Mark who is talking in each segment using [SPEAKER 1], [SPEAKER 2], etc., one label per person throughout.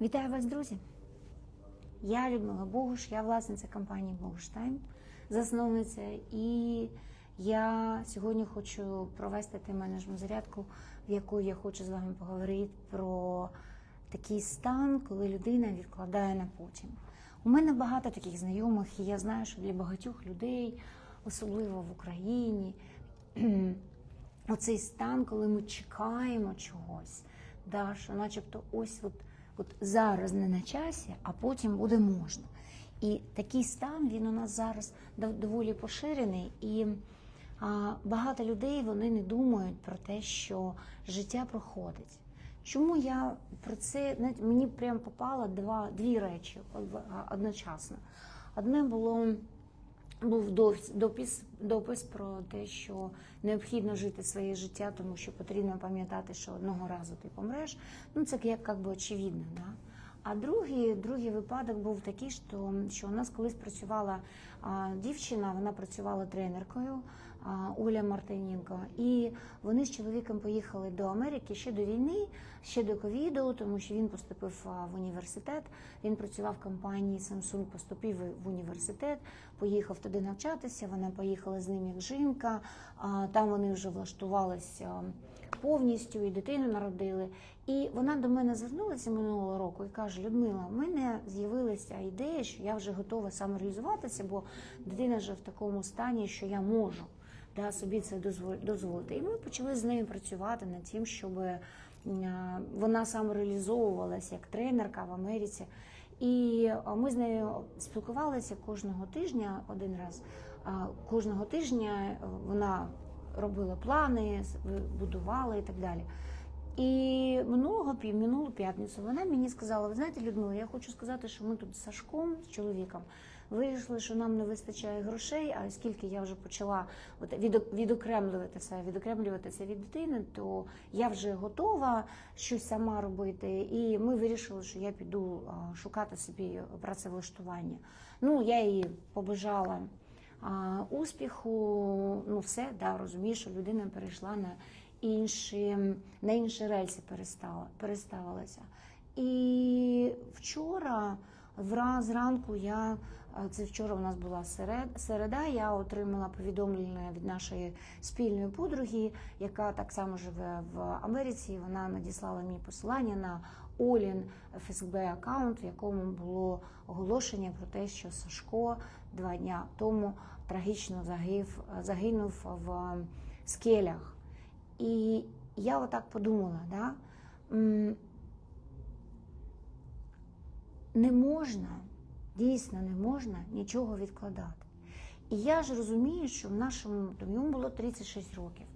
[SPEAKER 1] Вітаю вас, друзі! Я Людмила Богуш, я власниця компанії Богуштайм, засновниця. І я сьогодні хочу провести тим-менеджмент зарядку, в яку я хочу з вами поговорити про такий стан, коли людина відкладає на потім. У мене багато таких знайомих, і я знаю, що для багатьох людей, особливо в Україні, оцей стан, коли ми чекаємо чогось, да, що начебто ось от, от зараз не на часі, а потім буде можна. І такий стан він у нас зараз доволі поширений, і а, багато людей вони не думають про те, що життя проходить. Чому я про це знаєте, мені прям попало два дві речі одночасно. Одне було був допис, допис, про те, що необхідно жити своє життя, тому що потрібно пам'ятати, що одного разу ти помреш. Ну це як, як би очевидно. Да? А другий, другий випадок був такий, що, що у нас колись працювала а, дівчина, вона працювала тренеркою Оля Мартиненко, і вони з чоловіком поїхали до Америки ще до війни, ще до ковіду, тому що він поступив в університет. Він працював в компанії Samsung, поступив в університет, поїхав туди навчатися. Вона поїхала з ним як жінка. Там вони вже влаштувалися повністю і дитину народили. І вона до мене звернулася минулого року і каже: Людмила, у мене з'явилася ідея, що я вже готова самореалізуватися, бо дитина вже в такому стані, що я можу да, собі це дозволити. І ми почали з нею працювати над тим, щоб е, вона самореалізовувалася як тренерка в Америці. І е, ми з нею спілкувалися кожного тижня один раз. Кожного тижня е, вона робила плани, будувала і так далі. І минулого минулу п'ятницю вона мені сказала: ви знаєте, Людмила, я хочу сказати, що ми тут з Сашком, з чоловіком, вирішили, що нам не вистачає грошей. А оскільки я вже почала от, відо- відокремлюватися, відокремлюватися від дитини, то я вже готова щось сама робити. І ми вирішили, що я піду шукати собі працевлаштування. Ну, я її побажала а, успіху, ну все, да, розумію, що людина перейшла на інші, на інші рельси перестала, переставилася. І вчора, враз зранку, я це вчора у нас була серед, середа, я отримала повідомлення від нашої спільної подруги, яка так само живе в Америці. Вона надіслала мені посилання на Олін ФСБ аккаунт, в якому було оголошення про те, що Сашко два дня тому трагічно загив, загинув в скелях. І я отак подумала, да? Не можна, дійсно не можна нічого відкладати. І я ж розумію, що в нашому, там йому було 36 років.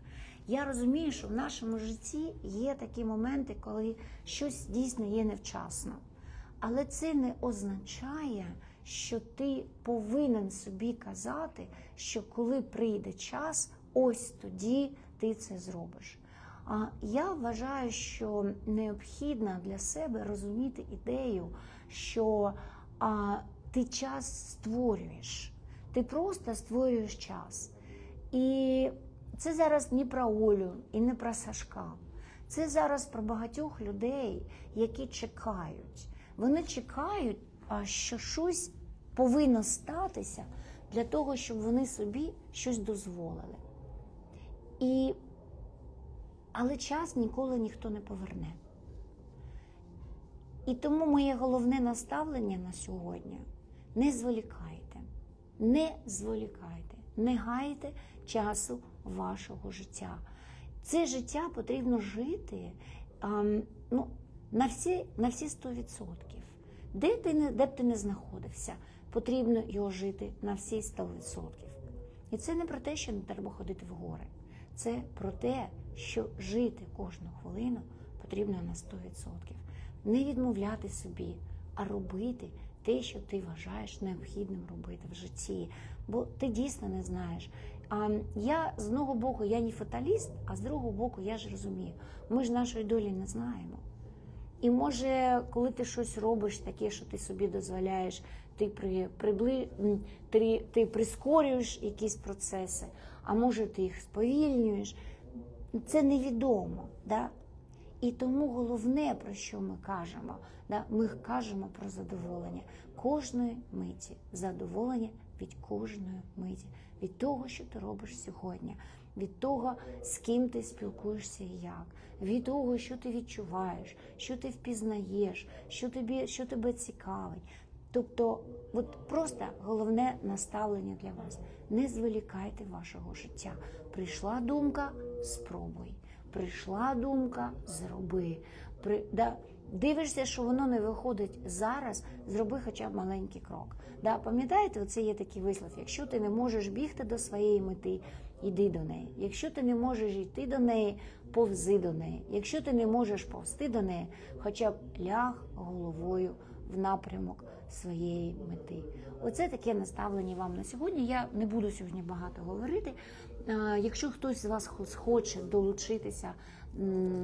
[SPEAKER 1] Я розумію, що в нашому житті є такі моменти, коли щось дійсно є невчасно. Але це не означає, що ти повинен собі казати, що коли прийде час, ось тоді ти це зробиш. Я вважаю, що необхідно для себе розуміти ідею, що ти час створюєш, ти просто створюєш час. І це зараз не про Олю і не про Сашка. Це зараз про багатьох людей, які чекають. Вони чекають, що щось повинно статися для того, щоб вони собі щось дозволили. І... Але час ніколи ніхто не поверне. І тому моє головне наставлення на сьогодні не зволікайте, не зволікайте, не гайте часу вашого життя. Це життя потрібно жити ам, ну, на всі, на всі 100%. Де, ти не, де б ти не знаходився, потрібно його жити на всі 100%. І це не про те, що не треба ходити в гори. Це про те, що жити кожну хвилину потрібно на 100%. Не відмовляти собі, а робити те, що ти вважаєш необхідним робити в житті. Бо ти дійсно не знаєш. А я з одного боку, я не фаталіст, а з другого боку, я ж розумію, ми ж нашої долі не знаємо. І може, коли ти щось робиш таке, що ти собі дозволяєш, ти при, прибли, ти, ти прискорюєш якісь процеси, а може ти їх сповільнюєш. Це невідомо. Да? І тому головне, про що ми кажемо, да, ми кажемо про задоволення кожної миті, задоволення від кожної миті, від того, що ти робиш сьогодні, від того, з ким ти спілкуєшся і як, від того, що ти відчуваєш, що ти впізнаєш, що тобі, що тебе цікавить. Тобто, от просто головне наставлення для вас: не зволікайте вашого життя. Прийшла думка, спробуй. Прийшла думка, зроби. При, да, дивишся, що воно не виходить зараз, зроби хоча б маленький крок. Да, пам'ятаєте, оце є такий вислов: якщо ти не можеш бігти до своєї мети, йди до неї. Якщо ти не можеш йти до неї, повзи до неї. Якщо ти не можеш повзти до неї, хоча б ляг головою в напрямок своєї мети. Оце таке наставлення вам на сьогодні. Я не буду сьогодні багато говорити. Е, Якщо хтось з вас хо- хоче долучитися,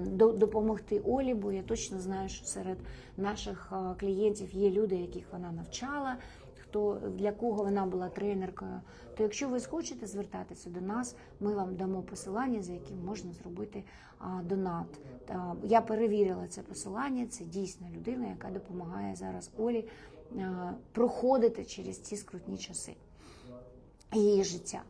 [SPEAKER 1] до- допомогти Олі, бо я точно знаю, що серед наших е, клієнтів є люди, яких вона навчала, хто для кого вона була тренеркою. То якщо ви схочете звертатися до нас, ми вам дамо посилання, за яким можна зробити донат. Я перевірила це посилання. Це дійсно людина, яка допомагає зараз Олі проходити через ці скрутні часи її життя.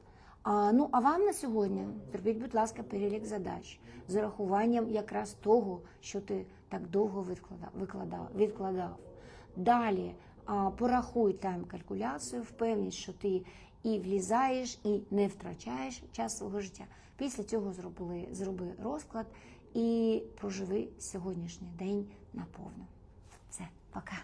[SPEAKER 1] А, ну, а вам на сьогодні зробіть, будь ласка, перелік задач з урахуванням якраз того, що ти так довго відкладав. відкладав. Далі порахуй тайм-калькуляцію, впевнись, що ти і влізаєш, і не втрачаєш час свого життя. Після цього зроби, зроби розклад і проживи сьогоднішній день наповну. Все, пока.